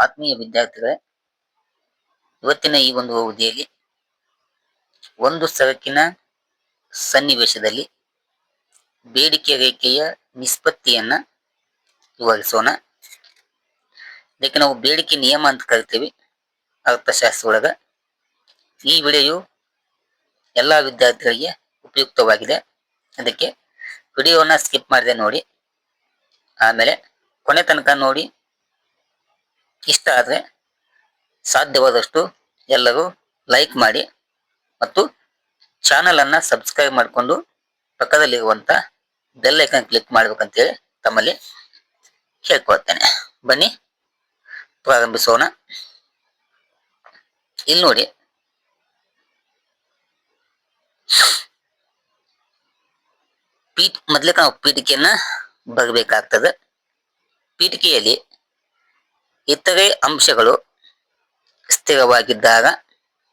ಆತ್ಮೀಯ ವಿದ್ಯಾರ್ಥಿಗಳೇ, ಇವತ್ತಿನ ಈ ಒಂದು ಅವಧಿಯಲ್ಲಿ ಒಂದು ಸರಕಿನ ಸನ್ನಿವೇಶದಲ್ಲಿ ಬೇಡಿಕೆ ರೇಖೆಯ ನಿಷ್ಪತ್ತಿಯನ್ನ ವಿವರಿಸೋಣ. ಇದಕ್ಕೆ ನಾವು ಬೇಡಿಕೆ ನಿಯಮ ಅಂತ ಕರಿತೀವಿ ಅರ್ಥಶಾಸ್ತ್ರ ಒಳಗ ಈ ವಿಡಿಯೋ ಎಲ್ಲ ವಿದ್ಯಾರ್ಥಿಗಳಿಗೆ ಉಪಯುಕ್ತವಾಗಿದೆ. ಅದಕ್ಕೆ ವಿಡಿಯೋನ ಸ್ಕಿಪ್ ಮಾಡಿದೆ ನೋಡಿ. ಆಮೇಲೆ ಕೊನೆ ತನಕ ನೋಡಿ ಇಷ್ಟ ಆದರೆ ಸಾಧ್ಯವಾದಷ್ಟು ಎಲ್ಲರೂ ಲೈಕ್ ಮಾಡಿ ಮತ್ತು ಚಾನಲನ್ನು ಸಬ್ಸ್ಕ್ರೈಬ್ ಮಾಡಿಕೊಂಡು ಪಕ್ಕದಲ್ಲಿರುವಂಥ ಬೆಲ್ ಐಕನ್ ಕ್ಲಿಕ್ ಮಾಡ್ಬೇಕಂತೇಳಿ ತಮ್ಮಲ್ಲಿ ಕೇಳ್ಕೊಳ್ತೇನೆ. ಬನ್ನಿ, ಪ್ರಾರಂಭಿಸೋಣ. ಇಲ್ಲಿ ನೋಡಿ. ಪೀಠ ಮೊದಲಿಗೆ ನಾವು ಪೀಠಿಕೆಯನ್ನು ಬರಬೇಕಾಗ್ತದೆ. ಪೀಠಿಕೆಯಲ್ಲಿ ಇತರೆ ಅಂಶಗಳು ಸ್ಥಿರವಾಗಿದ್ದಾಗ,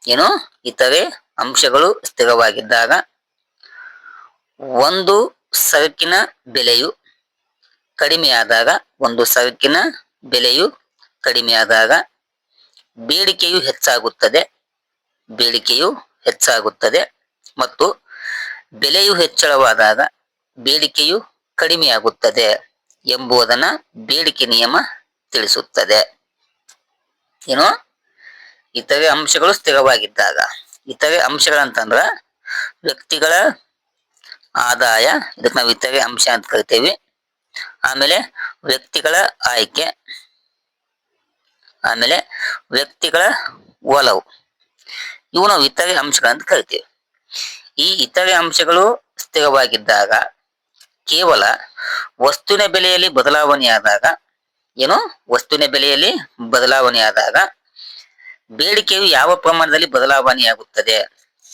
ಏನು? ಇತರೆ ಅಂಶಗಳು ಸ್ಥಿರವಾಗಿದ್ದಾಗ ಒಂದು ಸರಕಿನ ಬೆಲೆಯು ಕಡಿಮೆಯಾದಾಗ, ಒಂದು ಸರಕಿನ ಬೆಲೆಯು ಕಡಿಮೆಯಾದಾಗ ಬೇಡಿಕೆಯು ಹೆಚ್ಚಾಗುತ್ತದೆ. ಬೇಡಿಕೆಯು ಹೆಚ್ಚಾಗುತ್ತದೆ ಮತ್ತು ಬೆಲೆಯು ಹೆಚ್ಚಳವಾದಾಗ ಬೇಡಿಕೆಯು ಕಡಿಮೆಯಾಗುತ್ತದೆ ಎಂಬುದನ್ನ ಬೇಡಿಕೆ ನಿಯಮ ತಿಳಿಸುತ್ತದೆ. ಏನು? ಇತರೆ ಅಂಶಗಳು ಸ್ಥಿರವಾಗಿದ್ದಾಗ. ಇತರೆ ಅಂಶಗಳಂತಂದ್ರ ವ್ಯಕ್ತಿಗಳ ಆದಾಯ ಇದಕ್ಕೆ ನಾವು ಇತರೆ ಅಂಶ ಅಂತ ಕರಿತೇವೆ. ಆಮೇಲೆ ವ್ಯಕ್ತಿಗಳ ಆಯ್ಕೆ, ಆಮೇಲೆ ವ್ಯಕ್ತಿಗಳ ಒಲವು. ಇವು ನಾವು ಇತರೆ ಅಂಶಗಳಂತ ಕರಿತೇವೆ. ಈ ಇತರೆ ಅಂಶಗಳು ಸ್ಥಿರವಾಗಿದ್ದಾಗ ಕೇವಲ ವಸ್ತುವಿನ ಬೆಲೆಯಲ್ಲಿ ಬದಲಾವಣೆಯಾದಾಗ ಏನು ವಸ್ತುವಿನ ಬೆಲೆಯಲ್ಲಿ ಬದಲಾವಣೆಯಾದಾಗ ಬೇಡಿಕೆಯು ಯಾವ ಪ್ರಮಾಣದಲ್ಲಿ ಬದಲಾವಣೆಯಾಗುತ್ತದೆ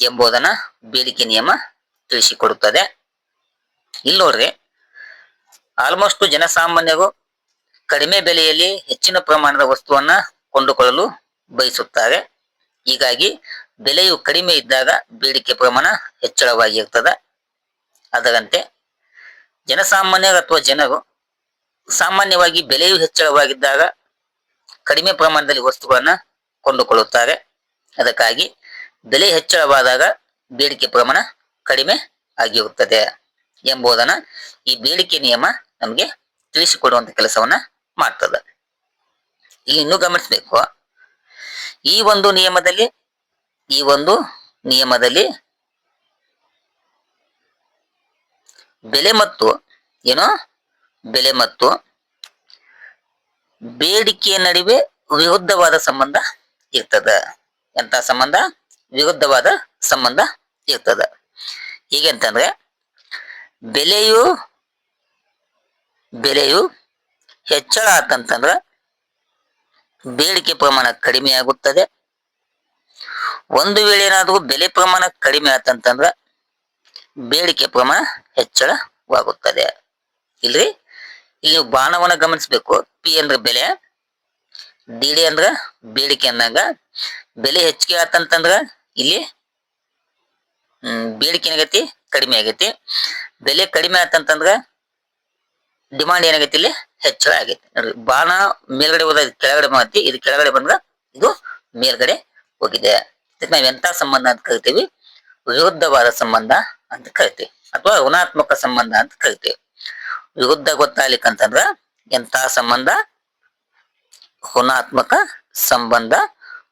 ಎಂಬುದನ್ನ ಬೇಡಿಕೆ ನಿಯಮ ತಿಳಿಸಿಕೊಡುತ್ತದೆ. ಇಲ್ಲಿ ನೋಡ್ರಿ ಆಲ್ಮೋಸ್ಟ್ ಜನಸಾಮಾನ್ಯರು ಕಡಿಮೆ ಬೆಲೆಯಲ್ಲಿ ಹೆಚ್ಚಿನ ಪ್ರಮಾಣದ ವಸ್ತುವನ್ನ ಕೊಂಡುಕೊಳ್ಳಲು ಬಯಸುತ್ತಾರೆ. ಹೀಗಾಗಿ ಬೆಲೆಯು ಕಡಿಮೆ ಇದ್ದಾಗ ಬೇಡಿಕೆ ಪ್ರಮಾಣ ಹೆಚ್ಚಳವಾಗಿರ್ತದೆ. ಅದರಂತೆ ಜನಸಾಮಾನ್ಯರು ಅಥವಾ ಜನರು ಸಾಮಾನ್ಯವಾಗಿ ಬೆಲೆಯು ಹೆಚ್ಚಳವಾಗಿದ್ದಾಗ ಕಡಿಮೆ ಪ್ರಮಾಣದಲ್ಲಿ ವಸ್ತುಗಳನ್ನ ಕೊಂಡುಕೊಳ್ಳುತ್ತಾರೆ. ಅದಕ್ಕಾಗಿ ಬೆಲೆ ಹೆಚ್ಚಳವಾದಾಗ ಬೇಡಿಕೆ ಪ್ರಮಾಣ ಕಡಿಮೆ ಆಗಿರುತ್ತದೆ ಎಂಬುದನ್ನ ಈ ಬೇಡಿಕೆ ನಿಯಮ ನಮಗೆ ತಿಳಿಸಿಕೊಡುವಂತ ಕೆಲಸವನ್ನ ಮಾಡ್ತದೆ. ಇಲ್ಲಿ ಇನ್ನೂ ಗಮನಿಸಬೇಕು. ಈ ಒಂದು ನಿಯಮದಲ್ಲಿ, ಈ ಒಂದು ನಿಯಮದಲ್ಲಿ ಬೆಲೆ ಮತ್ತು ಏನು ಬೆಲೆ ಮತ್ತು ಬೇಡಿಕೆಯ ನಡುವೆ ವಿರುದ್ಧವಾದ ಸಂಬಂಧ ಇರ್ತದ. ಎಂತ ಸಂಬಂಧ? ವಿರುದ್ಧವಾದ ಸಂಬಂಧ ಇರ್ತದ. ಹೀಗೆ ಅಂತಂದ್ರೆ, ಬೆಲೆಯು ಬೆಲೆಯು ಹೆಚ್ಚಳ ಆತಂತಂದ್ರ ಬೇಡಿಕೆ ಪ್ರಮಾಣ ಕಡಿಮೆ ಆಗುತ್ತದೆ. ಒಂದು ವೇಳೆ ಏನಾದರೂ ಬೆಲೆ ಪ್ರಮಾಣ ಕಡಿಮೆ ಆತಂತಂದ್ರ ಬೇಡಿಕೆ ಪ್ರಮಾಣ ಹೆಚ್ಚಳವಾಗುತ್ತದೆ. ಇಲ್ರಿ? ಇಲ್ಲಿ ಬಾಣವನ್ನ ಗಮನಿಸಬೇಕು. ಪಿ ಅಂದ್ರೆ ಬೆಲೆ, ಡಿ ಡಿ ಅಂದ್ರ ಬೇಡಿಕೆ ಅಂದಂಗ. ಬೆಲೆ ಹೆಚ್ಚಿಗೆ ಆತಂತಂದ್ರ ಇಲ್ಲಿ ಬೇಡಿಕೆ ಏನಾಗೈತಿ ಕಡಿಮೆ ಆಗೈತಿ. ಬೆಲೆ ಕಡಿಮೆ ಆತಂತಂದ್ರ ಡಿಮಾಂಡ್ ಏನಾಗೈತಿ ಇಲ್ಲಿ? ಹೆಚ್ಚಳ ಆಗೈತಿ. ನೋಡ್ರಿ, ಬಾಣ ಮೇಲ್ಗಡೆ ಹೋದ ಕೆಳಗಡೆ ಬಂದೈತಿ. ಇದು ಕೆಳಗಡೆ ಬಂದ್ರ ಇದು ಮೇಲ್ಗಡೆ ಹೋಗಿದೆ. ನಾವ್ ಎಂತ ಸಂಬಂಧ ಅಂತ ಕರಿತೀವಿ? ವಿರುದ್ಧವಾದ ಸಂಬಂಧ ಅಂತ ಕರಿತೀವಿ. ಅಥವಾ ಋಣಾತ್ಮಕ ಸಂಬಂಧ ಅಂತ ಕರಿತೀವಿ. ವಿರುದ್ಧ ಗೊತ್ತಾಗ್ಲಿಕ್ಕಂತಂದ್ರ ಎಂತ ಸಂಬಂಧ? ಋಣಾತ್ಮಕ ಸಂಬಂಧ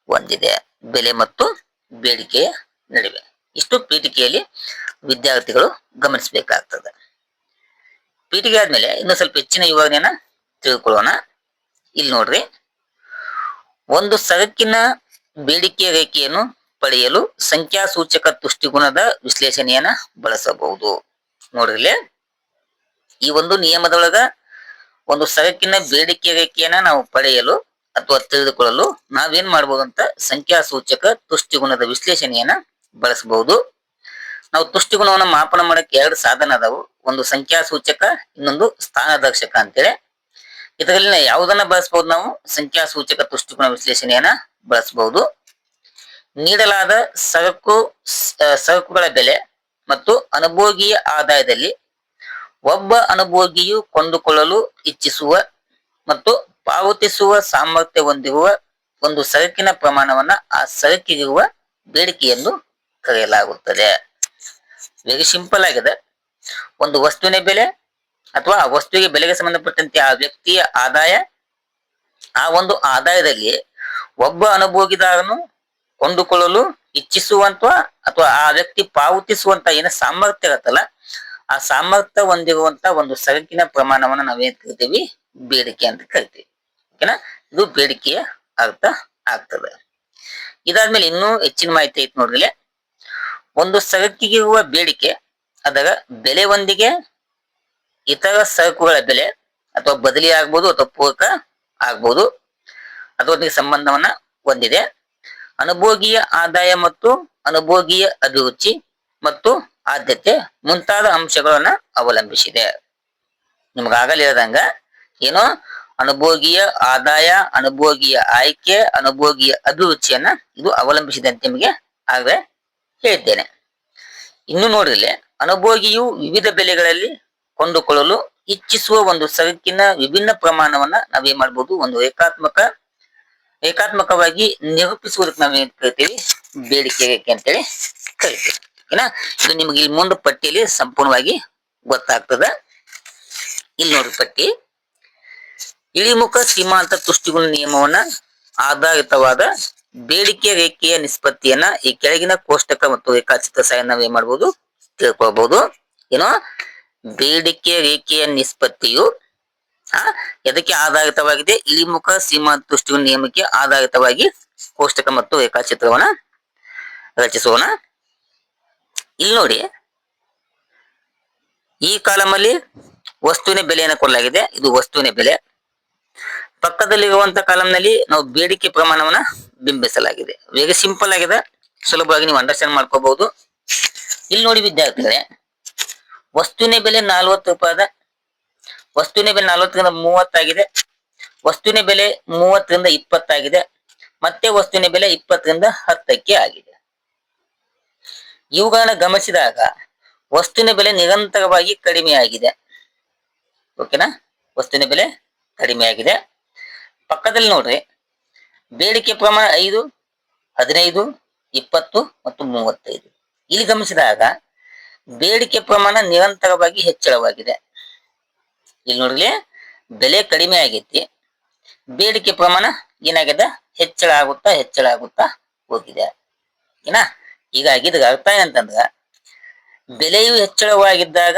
ಹೊಂದಿದೆ. ಬೆಲೆ ಮತ್ತು ಬೇಡಿಕೆಯ ನಡುವೆ. ಇಷ್ಟು ಪೀಠಿಕೆಯಲ್ಲಿ ವಿದ್ಯಾರ್ಥಿಗಳು ಗಮನಿಸಬೇಕಾಗ್ತದೆ. ಪೀಠಿಕೆ ಆದ್ಮೇಲೆ ಇನ್ನು ಸ್ವಲ್ಪ ಹೆಚ್ಚಿನ ವಿವರಣೆಯನ್ನ ತಿಳ್ಕೊಳ್ಳೋಣ. ಇಲ್ಲಿ ನೋಡ್ರಿ. ಒಂದು ಸರಕಿನ ಬೇಡಿಕೆ ರೇಖೆಯನ್ನು ಪಡೆಯಲು ಸಂಖ್ಯಾ ಸೂಚಕ ತುಷ್ಟಿಗುಣದ ವಿಶ್ಲೇಷಣೆಯನ್ನ ಬಳಸಬಹುದು. ನೋಡ್ರಿ ಈ ಒಂದು ನಿಯಮದೊಳಗ ಒಂದು ಸರಕಿನ ಬೇಡಿಕೆ ರೇಖೆಯನ್ನ ನಾವು ಪಡೆಯಲು ಅಥವಾ ತಿಳಿದುಕೊಳ್ಳಲು ನಾವೇನ್ ಮಾಡಬಹುದು ಅಂತ ಸಂಖ್ಯಾ ಸೂಚಕ ತುಷ್ಟಿಗುಣದ ವಿಶ್ಲೇಷಣೆಯನ್ನ ಬಳಸಬಹುದು. ನಾವು ತುಷ್ಟಿಗುಣವನ್ನು ಮಾಪನ ಮಾಡಕ್ಕೆ ಎರಡು ಸಾಧನ ಅದಾವು. ಒಂದು ಸಂಖ್ಯಾ ಸೂಚಕ ಇನ್ನೊಂದು ಸ್ಥಾನದರ್ಶಕ ಅಂತೇಳಿ. ಇದರಲ್ಲಿ ಯಾವುದನ್ನ ಬಳಸಬಹುದು ನಾವು? ಸಂಖ್ಯಾ ಸೂಚಕ ತುಷ್ಟಿಗುಣ ವಿಶ್ಲೇಷಣೆಯನ್ನ ಬಳಸಬಹುದು. ನೀಡಲಾದ ಸರಕು ಸರಕುಗಳ ಬೆಲೆ ಮತ್ತು ಅನುಭೋಗಿಯ ಆದಾಯದಲ್ಲಿ ಒಬ್ಬ ಅನುಭೋಗಿಯು ಕೊಂಡುಕೊಳ್ಳಲು ಇಚ್ಛಿಸುವ ಮತ್ತು ಪಾವತಿಸುವ ಸಾಮರ್ಥ್ಯ ಹೊಂದಿರುವ ಒಂದು ಸರಕಿನ ಪ್ರಮಾಣವನ್ನ ಆ ಸರಕಿಗಿರುವ ಬೇಡಿಕೆ ಎಂದು ಕರೆಯಲಾಗುತ್ತದೆ. ವೆರಿ ಸಿಂಪಲ್ ಆಗಿದೆ. ಒಂದು ವಸ್ತುವಿನ ಬೆಲೆ ಅಥವಾ ಆ ವಸ್ತುವಿಗೆ ಬೆಲೆಗೆ ಸಂಬಂಧಪಟ್ಟಂತೆ ಆ ವ್ಯಕ್ತಿಯ ಆದಾಯ, ಆ ಒಂದು ಆದಾಯದಲ್ಲಿ ಒಬ್ಬ ಅನುಭೋಗಿದಾರನು ಕೊಂಡುಕೊಳ್ಳಲು ಇಚ್ಛಿಸುವಂತ ಅಥವಾ ಆ ವ್ಯಕ್ತಿ ಪಾವತಿಸುವಂತ ಏನ ಸಾಮರ್ಥ್ಯ ಇರುತ್ತಲ್ಲ ಆ ಸಾಮರ್ಥ್ಯ ಹೊಂದಿರುವಂತ ಒಂದು ಸರಕಿನ ಪ್ರಮಾಣವನ್ನ ನಾವೇನ್ ಕರಿತೀವಿ? ಬೇಡಿಕೆ ಅಂತ ಕರಿತೀವಿ. ಓಕೆನಾ ಇದು ಬೇಡಿಕೆಯ ಅರ್ಥ ಆಗ್ತದೆ. ಇದಾದ್ಮೇಲೆ ಇನ್ನೂ ಹೆಚ್ಚಿನ ಮಾಹಿತಿ ಐತಿ ನೋಡ್ರಿ ಒಂದು ಸರಕಿಗಿರುವ ಬೇಡಿಕೆ ಅದರ ಬೆಲೆ ಒಂದಿಗೆ ಇತರ ಸರಕುಗಳ ಬೆಲೆ ಅಥವಾ ಬದಲಿ ಆಗ್ಬೋದು ಅಥವಾ ಪೂರಕ ಆಗ್ಬೋದು. ಅದರೊಂದಿಗೆ ಸಂಬಂಧವನ್ನ ಹೊಂದಿದೆ. ಅನುಭೋಗಿಯ ಆದಾಯ ಮತ್ತು ಅನುಭೋಗಿಯ ಅಭಿರುಚಿ ಮತ್ತು ಆದ್ಯತೆ ಮುಂತಾದ ಅಂಶಗಳನ್ನ ಅವಲಂಬಿಸಿದೆ. ನಿಮ್ಗೆ ಆಗಲೇ ಹೇಳ್ದಂಗ ಏನು ಅನುಭೋಗಿಯ ಆದಾಯ, ಅನುಭೋಗಿಯ ಆಯ್ಕೆ, ಅನುಭೋಗಿಯ ಅಭಿರುಚಿಯನ್ನ ಇದು ಅವಲಂಬಿಸಿದೆ ಅಂತ ನಿಮಗೆ ಆಗಲೇ ಹೇಳಿದ್ದೇನೆ. ಇನ್ನು ನೋಡಿದ್ರೆ ಅನುಭೋಗಿಯು ವಿವಿಧ ಬೆಲೆಗಳಲ್ಲಿ ಕೊಂಡುಕೊಳ್ಳಲು ಇಚ್ಛಿಸುವ ಒಂದು ಸರಕಿನ ವಿಭಿನ್ನ ಪ್ರಮಾಣವನ್ನ ನಾವೇನ್ ಮಾಡ್ಬೋದು, ಒಂದು ಏಕಾತ್ಮಕ, ಏಕಾತ್ಮಕವಾಗಿ ನಿರೂಪಿಸುವುದಕ್ಕೆ ನಾವೇನು ಕರಿತೀವಿ? ಬೇಡಿಕೆ ಅಂತೇಳಿ ಕರಿತೀವಿ. ಓಕೆನಾ ಇದು ನಿಮ್ಗೆ ಇಲ್ಲಿ ಮುಂದೆ ಪಟ್ಟಿಯಲ್ಲಿ ಸಂಪೂರ್ಣವಾಗಿ ಗೊತ್ತಾಗ್ತದ. ಇಲ್ಲಿ ನೋಡ್ರಿ ಪಟ್ಟಿ. ಇಳಿಮುಖ ಸೀಮಾಂತ ತುಷ್ಟಿಗುಣ ನಿಯಮವನ್ನ ಆಧಾರಿತವಾದ ಬೇಡಿಕೆ ರೇಖೆಯ ನಿಷ್ಪತ್ತಿಯನ್ನ ಈ ಕೆಳಗಿನ ಕೋಷ್ಟಕ ಮತ್ತು ರೇಖಾಚಿತ್ರ ಸಹಾಯ ನಾವ್ ಏನ್ ಮಾಡ್ಬೋದು? ತಿಳ್ಕೊಳ್ಬಹುದು ಏನೋ? ಬೇಡಿಕೆ ರೇಖೆಯ ನಿಷ್ಪತ್ತಿಯು, ಆ, ಎದಕ್ಕೆ ಆಧಾರಿತವಾಗಿದೆ? ಇಳಿಮುಖ ಸೀಮಾಂತ ತುಷ್ಟಿಗುಣ ನಿಯಮಕ್ಕೆ ಆಧಾರಿತವಾಗಿ ಕೋಷ್ಟಕ ಮತ್ತು ರೇಖಾಚಿತ್ರವನ್ನ ರಚಿಸೋಣ. ಇಲ್ಲಿ ನೋಡಿ. ಈ ಕಾಲಮಲ್ಲಿ ವಸ್ತುವಿನ ಬೆಲೆಯನ್ನು ಕೊಡಲಾಗಿದೆ. ಇದು ವಸ್ತುವಿನ ಬೆಲೆ. ಪಕ್ಕದಲ್ಲಿರುವಂತಹ ಕಾಲಂನಲ್ಲಿ ನಾವು ಬೇಡಿಕೆ ಪ್ರಮಾಣವನ್ನ ಬಿಂಬಿಸಲಾಗಿದೆ. ವೆರಿ ಸಿಂಪಲ್ ಆಗಿದೆ. ಸುಲಭವಾಗಿ ನೀವು ಅಂಡರ್ಸ್ಟ್ಯಾಂಡ್ ಮಾಡ್ಕೋಬಹುದು. ಇಲ್ಲಿ ನೋಡಿ ವಿದ್ಯಾರ್ಥಿಗಳೇ, ವಸ್ತುವಿನ ಬೆಲೆ ನಲ್ವತ್ತು ರೂಪಾಯಿ ವಸ್ತುವಿನ ಬೆಲೆ ನಲ್ವತ್ತರಿಂದ ಮೂವತ್ತಾಗಿದೆ. ವಸ್ತುವಿನ ಬೆಲೆ ಮೂವತ್ತರಿಂದ ಇಪ್ಪತ್ತಾಗಿದೆ. ಮತ್ತೆ ವಸ್ತುವಿನ ಬೆಲೆ ಇಪ್ಪತ್ತರಿಂದ ಹತ್ತಕ್ಕೆ ಆಗಿದೆ. ಇವುಗಳನ್ನ ಗಮನಿಸಿದಾಗ ವಸ್ತುವಿನ ಬೆಲೆ ನಿರಂತರವಾಗಿ ಕಡಿಮೆಯಾಗಿದೆ. ಓಕೆನಾ ವಸ್ತುವಿನ ಬೆಲೆ ಕಡಿಮೆಯಾಗಿದೆ. ಪಕ್ಕದಲ್ಲಿ ನೋಡ್ರಿ. ಬೇಡಿಕೆ ಪ್ರಮಾಣ ಐದು, ಹದಿನೈದು, ಇಪ್ಪತ್ತು ಮತ್ತು ಮೂವತ್ತೈದು. ಇಲ್ಲಿ ಗಮನಿಸಿದಾಗ ಬೇಡಿಕೆ ಪ್ರಮಾಣ ನಿರಂತರವಾಗಿ ಹೆಚ್ಚಳವಾಗಿದೆ. ಇಲ್ಲಿ ನೋಡ್ರಿ, ಬೆಲೆ ಕಡಿಮೆ ಆಗೈತಿ. ಬೇಡಿಕೆ ಪ್ರಮಾಣ ಏನಾಗಿದೆ ಹೆಚ್ಚಳ ಆಗುತ್ತಾ ಹೆಚ್ಚಳ ಆಗುತ್ತಾ ಹೋಗಿದೆ. ಏನ? ಹೀಗಾಗಿ ಇದರ ಅರ್ಥ ಏನಂತಂದ್ರ ಬೆಲೆಯು ಹೆಚ್ಚಳವಾಗಿದ್ದಾಗ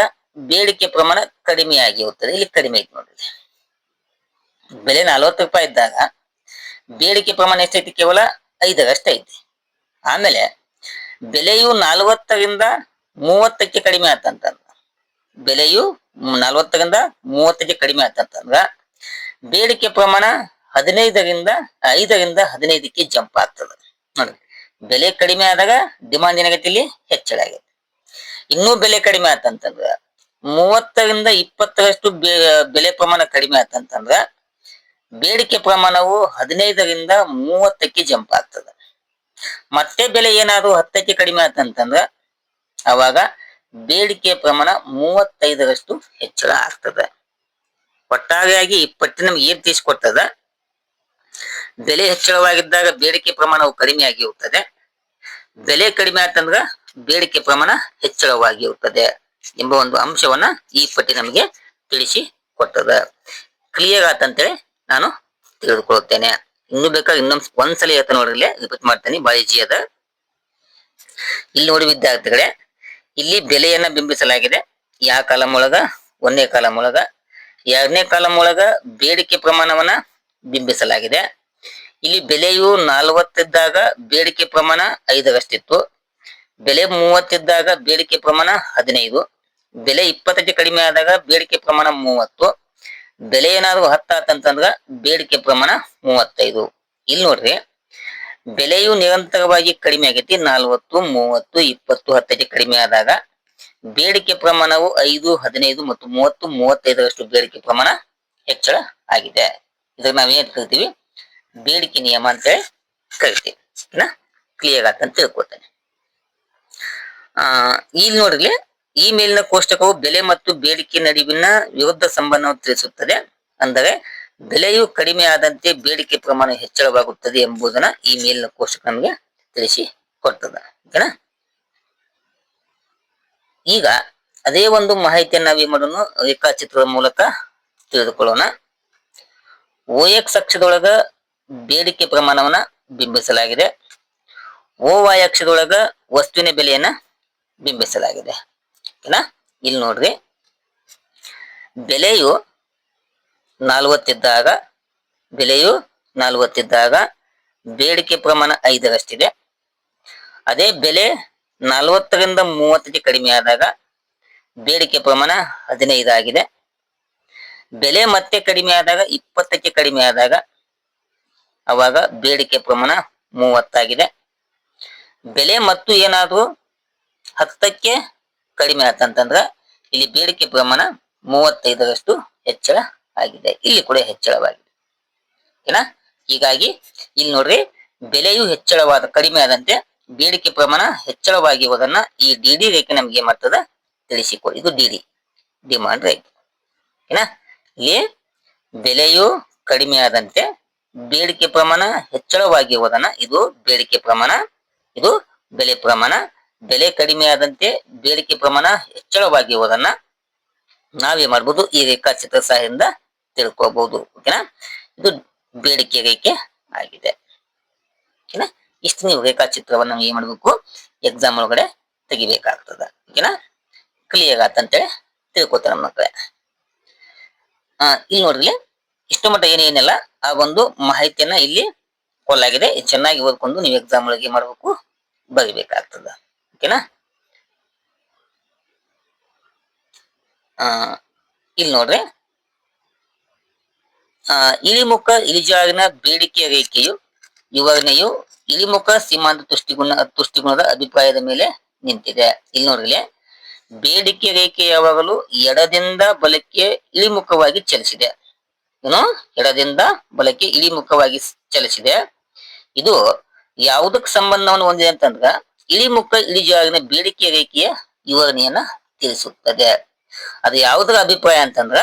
ಬೇಡಿಕೆ ಪ್ರಮಾಣ ಕಡಿಮೆಯಾಗಿ ಹೋಗ್ತದೆ ಇಲ್ಲಿ ಕಡಿಮೆ ಐತಿ ನೋಡ್ರಿ ಬೆಲೆ ನಲವತ್ತು ರೂಪಾಯಿ ಇದ್ದಾಗ ಬೇಡಿಕೆ ಪ್ರಮಾಣ ಎಷ್ಟೈತಿ? ಕೇವಲ ಐದರಷ್ಟು ಐತಿ. ಆಮೇಲೆ ಬೆಲೆಯು ನಲವತ್ತರಿಂದ ಮೂವತ್ತಕ್ಕೆ ಕಡಿಮೆ ಆತಂತಂದ್ರ ಬೆಲೆಯು ನಲವತ್ತರಿಂದ ಮೂವತ್ತಕ್ಕೆ ಕಡಿಮೆ ಆತಂತಂದ್ರ ಬೇಡಿಕೆ ಪ್ರಮಾಣ ಹದಿನೈದರಿಂದ ಐದರಿಂದ ಹದಿನೈದಕ್ಕೆ ಜಂಪ್ ಆಗ್ತದೆ. ನೋಡಿ ಬೆಲೆ ಕಡಿಮೆ ಆದಾಗ ಡಿಮಾಂಡ್ ಏನಾಗೈತಿ ಇಲ್ಲಿ? ಹೆಚ್ಚಳ ಆಗೈತಿ. ಇನ್ನೂ ಬೆಲೆ ಕಡಿಮೆ ಆತಂತಂದ್ರ, ಮೂವತ್ತರಿಂದ ಇಪ್ಪತ್ತರಷ್ಟು ಬೆಲೆ ಪ್ರಮಾಣ ಕಡಿಮೆ ಆತಂತಂದ್ರ, ಬೇಡಿಕೆ ಪ್ರಮಾಣವು ಹದಿನೈದರಿಂದ ಮೂವತ್ತಕ್ಕೆ ಜಂಪ್ ಆಗ್ತದೆ. ಮತ್ತೆ ಬೆಲೆ ಏನಾದ್ರು ಹತ್ತಕ್ಕೆ ಕಡಿಮೆ ಆತಂತಂದ್ರ, ಅವಾಗ ಬೇಡಿಕೆ ಪ್ರಮಾಣ ಮೂವತ್ತೈದರಷ್ಟು ಹೆಚ್ಚಳ ಆಗ್ತದೆ. ಒಟ್ಟಾರೆಯಾಗಿ ಈ ಪಟ್ಟಿ ನಮ್ಗೆ ಏನ್ ತಿಳಿಸ್ಕೊಡ್ತದ? ಬೆಲೆ ಹೆಚ್ಚಳವಾಗಿದ್ದಾಗ ಬೇಡಿಕೆ ಪ್ರಮಾಣವು ಕಡಿಮೆಯಾಗಿ ಹೋಗ್ತದೆ ಬೆಲೆ ಕಡಿಮೆ ಆಯ್ತಂದ್ರ ಬೇಡಿಕೆ ಪ್ರಮಾಣ ಹೆಚ್ಚಳವಾಗಿರುತ್ತದೆ ಎಂಬ ಒಂದು ಅಂಶವನ್ನ ಈ ಪಟ್ಟಿ ನಮಗೆ ತಿಳಿಸಿ ಕೊಟ್ಟದ. ಕ್ಲಿಯರ್ ಆತಂತೇಳಿ ನಾನು ತಿಳಿದುಕೊಳ್ಳುತ್ತೇನೆ. ಇನ್ನು ಬೇಕಾದ್ರೆ ಇನ್ನೊಂದ್ ಒಂದ್ಸಲ ಹೇಳ್ತಾ ನೋಡ್ರಿ ರಿಪೀಟ್ ಮಾಡ್ತೇನೆ ಬಾಳ ಈಜಿ ಅದ. ಇಲ್ಲಿ ನೋಡಿ ವಿದ್ಯಾರ್ಥಿಗಳೇ, ಇಲ್ಲಿ ಬೆಲೆಯನ್ನ ಬಿಂಬಿಸಲಾಗಿದೆ. ಯಾವ ಕಾಲಂ ಒಳಗ ಒಂದನೇ ಕಾಲಂ ಒಳಗ ಎರಡನೇ ಕಾಲಂ ಒಳಗ ಬೇಡಿಕೆ ಪ್ರಮಾಣವನ್ನ ಬಿಂಬಿಸಲಾಗಿದೆ. ಇಲ್ಲಿ ಬೆಲೆಯು ನಲವತ್ತಿದ್ದಾಗ ಬೇಡಿಕೆ ಪ್ರಮಾಣ ಐದರಷ್ಟಿತ್ತು. ಬೆಲೆ ಮೂವತ್ತಿದ್ದಾಗ ಬೇಡಿಕೆ ಪ್ರಮಾಣ ಹದಿನೈದು. ಬೆಲೆ ಇಪ್ಪತ್ತಕ್ಕೆ ಕಡಿಮೆ ಆದಾಗ ಬೇಡಿಕೆ ಪ್ರಮಾಣ ಮೂವತ್ತು. ಬೆಲೆ ಏನಾದ್ರು ಹತ್ತಾತಂತಂದ್ರ ಬೇಡಿಕೆ ಪ್ರಮಾಣ ಮೂವತ್ತೈದು. ಇಲ್ಲಿ ನೋಡ್ರಿ, ಬೆಲೆಯು ನಿರಂತರವಾಗಿ ಕಡಿಮೆ ಆಗೈತಿ. ನಾಲ್ವತ್ತು, ಮೂವತ್ತು, ಇಪ್ಪತ್ತು, ಹತ್ತಕ್ಕೆ ಕಡಿಮೆ ಆದಾಗ ಬೇಡಿಕೆ ಪ್ರಮಾಣವು ಐದು, ಹದಿನೈದು ಮತ್ತು ಮೂವತ್ತು, ಮೂವತ್ತೈದರಷ್ಟು ಬೇಡಿಕೆ ಪ್ರಮಾಣ ಹೆಚ್ಚಳ ಆಗಿದೆ. ಇದ್ರ ನಾವೇನ್ ಕರಿತೀವಿ ಬೇಡಿಕೆ ನಿಯಮ ಅಂತ ಹೇಳಿ ಕರಿತೀವಿ. ಕ್ಲಿಯರ್ ಆಗ್ತಂತ ತಿಳ್ಕೊತೇನೆ ಆ ಇಲ್ಲಿ ನೋಡ್ರಿ ಈ ಮೇಲಿನ ಕೋಷ್ಟಕವು ಬೆಲೆ ಮತ್ತು ಬೇಡಿಕೆ ನಡುವಿನ ವಿರುದ್ಧ ಸಂಬಂಧವನ್ನು ತಿಳಿಸುತ್ತದೆ. ಅಂದರೆ, ಬೆಲೆಯು ಕಡಿಮೆ ಆದಂತೆ ಬೇಡಿಕೆ ಪ್ರಮಾಣ ಹೆಚ್ಚಳವಾಗುತ್ತದೆ ಎಂಬುದನ್ನ ಈ ಮೇಲಿನ ಕೋಷ್ಟಕ ನಮಗೆ ತಿಳಿಸಿ ಕೊಡ್ತದ. ಈಗ ಅದೇ ಒಂದು ಮಾಹಿತಿಯನ್ನು ನಾವೇ ಮಾಡೋಣ? ರೇಖಾಚಿತ್ರದ ಮೂಲಕ ತಿಳಿದುಕೊಳ್ಳೋಣ. ಓ ಎಕ್ಸ್ ಅಕ್ಷದೊಳಗ ಬೇಡಿಕೆ ಪ್ರಮಾಣವನ್ನ ಬಿಂಬಿಸಲಾಗಿದೆ. ಓ ವೈ ಅಕ್ಷದೊಳಗ ವಸ್ತುವಿನ ಬೆಲೆಯನ್ನ ಬಿಂಬಿಸಲಾಗಿದೆ. ಓಕೆನಾ ಇಲ್ಲಿ ನೋಡ್ರಿ. ಬೆಲೆಯು ನಲವತ್ತಿದ್ದಾಗ ಬೆಲೆಯು ನಲವತ್ತಿದ್ದಾಗ ಬೇಡಿಕೆ ಪ್ರಮಾಣ ಐದರಷ್ಟಿದೆ. ಅದೇ ಬೆಲೆ ನಲವತ್ತರಿಂದ ಮೂವತ್ತಕ್ಕೆ ಕಡಿಮೆ ಆದಾಗ ಬೇಡಿಕೆ ಪ್ರಮಾಣ ಹದಿನೈದಾಗಿದೆ. ಬೆಲೆ ಮತ್ತೆ ಕಡಿಮೆ ಆದಾಗ ಇಪ್ಪತ್ತಕ್ಕೆ ಕಡಿಮೆ ಆದಾಗ ಅವಾಗ ಬೇಡಿಕೆ ಪ್ರಮಾಣ ಮೂವತ್ತಾಗಿದೆ. ಬೆಲೆ ಮತ್ತು ಏನಾದರೂ ಹತ್ತಕ್ಕೆ ಕಡಿಮೆ ಆತಂತಂದ್ರ ಇಲ್ಲಿ ಬೇಡಿಕೆ ಪ್ರಮಾಣ ಮೂವತ್ತೈದರಷ್ಟು ಹೆಚ್ಚಳ ಆಗಿದೆ. ಇಲ್ಲಿ ಕೂಡ ಹೆಚ್ಚಳವಾಗಿದೆ. ಓಕೆನಾ ಹೀಗಾಗಿ ಇಲ್ಲಿ ನೋಡ್ರಿ, ಬೆಲೆಯು ಹೆಚ್ಚಳವಾದ ಕಡಿಮೆ ಆದಂತೆ ಬೇಡಿಕೆ ಪ್ರಮಾಣ ಹೆಚ್ಚಳವಾಗಿರುವುದನ್ನ ಈ ಡಿ ಡಿ ರೇಖೆ ನಮ್ಗೆ ಮಾಡ್ತದ ತಿಳಿಸಿಕೊಡಿ. ಇದು ಡಿ ಡಿ ಡಿಮಾಂಡ್ ರೇಖೆ. ಓಕೆನಾ ಇಲ್ಲಿ ಬೆಲೆಯು ಕಡಿಮೆ ಆದಂತೆ ಬೇಡಿಕೆ ಪ್ರಮಾಣ ಹೆಚ್ಚಳವಾಗಿರುವುದನ್ನ ಇದು ಬೇಡಿಕೆ ಪ್ರಮಾಣ, ಇದು ಬೆಲೆ ಪ್ರಮಾಣ. ಬೆಲೆ ಕಡಿಮೆ ಆದಂತೆ ಬೇಡಿಕೆ ಪ್ರಮಾಣ ಹೆಚ್ಚಳವಾಗಿರುವುದನ್ನ ನಾವೇ ಮಾಡ್ಬೋದು ಈ ರೇಖಾಚಿತ್ರ ಸಹಾಯದಿಂದ ತಿಳ್ಕೋಬಹುದು ಓಕೆನಾ? ಇದು ಬೇಡಿಕೆ ರೇಖೆ ಆಗಿದೆ. ಓಕೆನಾ? ಇಷ್ಟು ನೀವು ರೇಖಾಚಿತ್ರವನ್ನು ಏನ್ ಮಾಡಬೇಕು? ಎಕ್ಸಾಮ್ ಒಳಗಡೆ ತೆಗಿಬೇಕಾಗ್ತದ, ಓಕೆನಾ? ಕ್ಲಿಯರ್ ಆತಂತೇಳಿ ತಿಳ್ಕೊತಾರೆ ನಮ್ಮ ಮಕ್ಕಳೇ. ಇಲ್ಲಿ ನೋಡ್ರಿ. ಇಷ್ಟು ಮಟ್ಟ ಏನೇನಿಲ್ಲ, ಆ ಒಂದು ಮಾಹಿತಿಯನ್ನ ಇಲ್ಲಿ ಕೊಲ್ಲಾಗಿದೆ ಚೆನ್ನಾಗಿ ಓದ್ಕೊಂಡು ನೀವು ಎಕ್ಸಾಮ್ ಒಳಗೆ ಮಾಡಬೇಕು, ಬರಿಬೇಕಾಗ್ತದ. ಓಕೆನಾ? ಇಲ್ಲಿ ನೋಡ್ರಿ. ಆ, ಇಳಿಮುಖ ಇಳಿಜಾರಿನ ಬೇಡಿಕೆ ರೇಖೆಯು ವಿವರಣೆಯು ಇಳಿಮುಖ ಸೀಮಾಂತ ತುಷ್ಟಿಗುಣ, ತುಷ್ಟಿಗುಣದ ಅಭಿಪ್ರಾಯದ ಮೇಲೆ ನಿಂತಿದೆ. ಇಲ್ಲಿ ನೋಡ್ರಿ ಬೇಡಿಕೆ ರೇಖೆ ಯಾವಾಗಲೂ ಎಡದಿಂದ ಬಲಕ್ಕೆ ಇಳಿಮುಖವಾಗಿ ಚಲಿಸಿದೆ. ಎಡದಿಂದ ಬಲಕ್ಕೆ ಇಳಿಮುಖವಾಗಿ ಚಲಿಸಿದೆ. ಇದು ಯಾವುದಕ್ಕೆ ಸಂಬಂಧವನ್ನು ಹೊಂದಿದೆ ಅಂತಂದ್ರ, ಇಳಿಮುಖ ಇಳಿಜಾಗಿನ ಬೇಡಿಕೆ ರೇಖೆಯ ವಿವರಣೆಯನ್ನ ತಿಳಿಸುತ್ತದೆ. ಅದು ಯಾವುದರ ಅಭಿಪ್ರಾಯ ಅಂತಂದ್ರ,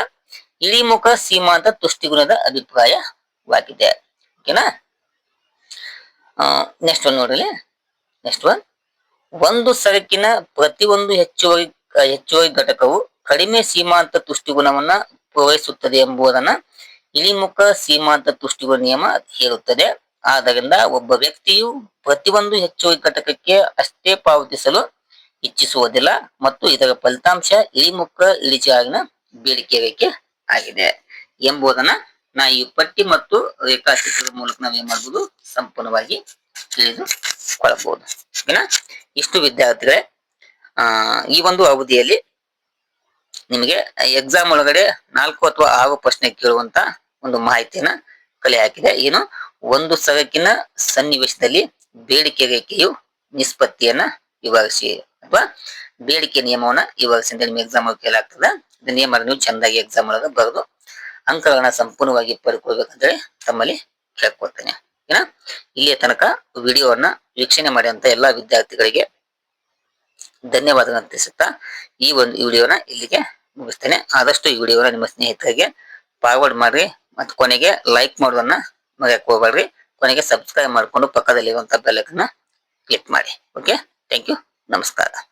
ಇಳಿಮುಖ ಸೀಮಾಂತ ತುಷ್ಟಿಗುಣದ ಅಭಿಪ್ರಾಯವಾಗಿದೆ. ಓಕೆನಾ ನೆಕ್ಸ್ಟ್ ಒನ್ ನೋಡ್ರಿ ನೆಕ್ಸ್ಟ್ ಒನ್ ಒಂದು ಸರಕಿನ ಪ್ರತಿಯೊಂದು ಹೆಚ್ಚುವರಿ ಹೆಚ್ಚುವರಿ ಘಟಕವು ಕಡಿಮೆ ಸೀಮಾಂತ ತುಷ್ಟಿಗುಣವನ್ನ ಪೂರೈಸುತ್ತದೆ ಎಂಬುದನ್ನ ಇಳಿಮುಖ ಸೀಮಾಂತ ತುಷ್ಟಿಗುಣ ನಿಯಮ ಹೇಳುತ್ತದೆ. ಆದ್ದರಿಂದ ಒಬ್ಬ ವ್ಯಕ್ತಿಯು ಪ್ರತಿಯೊಂದು ಹೆಚ್ಚುವರಿ ಘಟಕಕ್ಕೆ ಅಷ್ಟೇ ಪಾವತಿಸಲು ಇಚ್ಛಿಸುವುದಿಲ್ಲ ಮತ್ತು ಇದರ ಫಲಿತಾಂಶ ಇಳಿಮುಖ ಇಳಿಜಾಗಿನ ಬೇಡಿಕೆ ರೇಖೆ ಆಗಿದೆ ಎಂಬುದನ್ನ ನಾ ಈ ಪಟ್ಟಿ ಮತ್ತು ರೇಖಾಚಿತ್ರದ ಮೂಲಕ ನಾವೇನ್ ಮಾಡಬಹುದು ಸಂಪೂರ್ಣವಾಗಿ ತಿಳಿದುಕೊಳ್ಳಬಹುದು. ಓಕೆನಾ ಇಷ್ಟು ವಿದ್ಯಾರ್ಥಿಗಳೇ, ಆ, ಈ ಒಂದು ಅವಧಿಯಲ್ಲಿ ನಿಮಗೆ ಎಕ್ಸಾಮ್ ಒಳಗಡೆ ನಾಲ್ಕು ಅಥವಾ ಆರು ಪ್ರಶ್ನೆ ಕೇಳುವಂತ ಒಂದು ಮಾಹಿತಿಯನ್ನ ಕಲೆ ಹಾಕಿದೆ ಏನು? ಒಂದು ಸರಕಿನ ಸನ್ನಿವೇಶದಲ್ಲಿ ಬೇಡಿಕೆ ರೇಖೆಯು ನಿಷ್ಪತ್ತಿಯನ್ನ ವಿವರಿಸಿ ಅಥವಾ ಬೇಡಿಕೆ ನಿಯಮವನ್ನ ವಿವರಿಸಿ ಅಂತ ನಿಮ್ಗೆ ಎಕ್ಸಾಮ್ ಕೇಳಾಗ್ತದೆ ನಿಯಮ ನೀವು ಚೆಂದಾಗಿ ಎಕ್ಸಾಮ್ ಒಳಗೆ ಬರೆದು ಅಂಕಗಳನ್ನ ಸಂಪೂರ್ಣವಾಗಿ ಪಡ್ಕೊಳ್ಬೇಕಂತೇಳಿ ತಮ್ಮಲ್ಲಿ ಕೇಳ್ಕೊಳ್ತೇನೆ. ಏನ? ಇಲ್ಲಿಯ ತನಕ ವಿಡಿಯೋವನ್ನ ವೀಕ್ಷಣೆ ಮಾಡಿದಂತ ಎಲ್ಲಾ ವಿದ್ಯಾರ್ಥಿಗಳಿಗೆ ಧನ್ಯವಾದಗಳನ್ನು ತಿಳಿಸುತ್ತಾ ಈ ಒಂದು ವಿಡಿಯೋನ ಇಲ್ಲಿಗೆ ಮುಗಿಸ್ತೇನೆ. ಆದಷ್ಟು ಈ ವಿಡಿಯೋನ ನಿಮ್ಮ ಸ್ನೇಹಿತರಿಗೆ ಫಾರ್ವರ್ಡ್ ಮಾಡ್ರಿ. ಮತ್ತು ಕೊನೆಗೆ ಲೈಕ್ ಮಾಡೋದನ್ನ ಮರೆಯಕ್ಕೆ ಹೋಗ್ಬೇಡ್ರಿ. ಕೊನೆಗೆ ಸಬ್ಸ್ಕ್ರೈಬ್ ಮಾಡಿಕೊಂಡು ಪಕ್ಕದಲ್ಲಿರುವಂತ ಬೆಲ್ಲಕನ್ನ ಕ್ಲಿಕ್ ಮಾಡಿ. ಓಕೆ ಥ್ಯಾಂಕ್ ಯು ನಮಸ್ಕಾರ.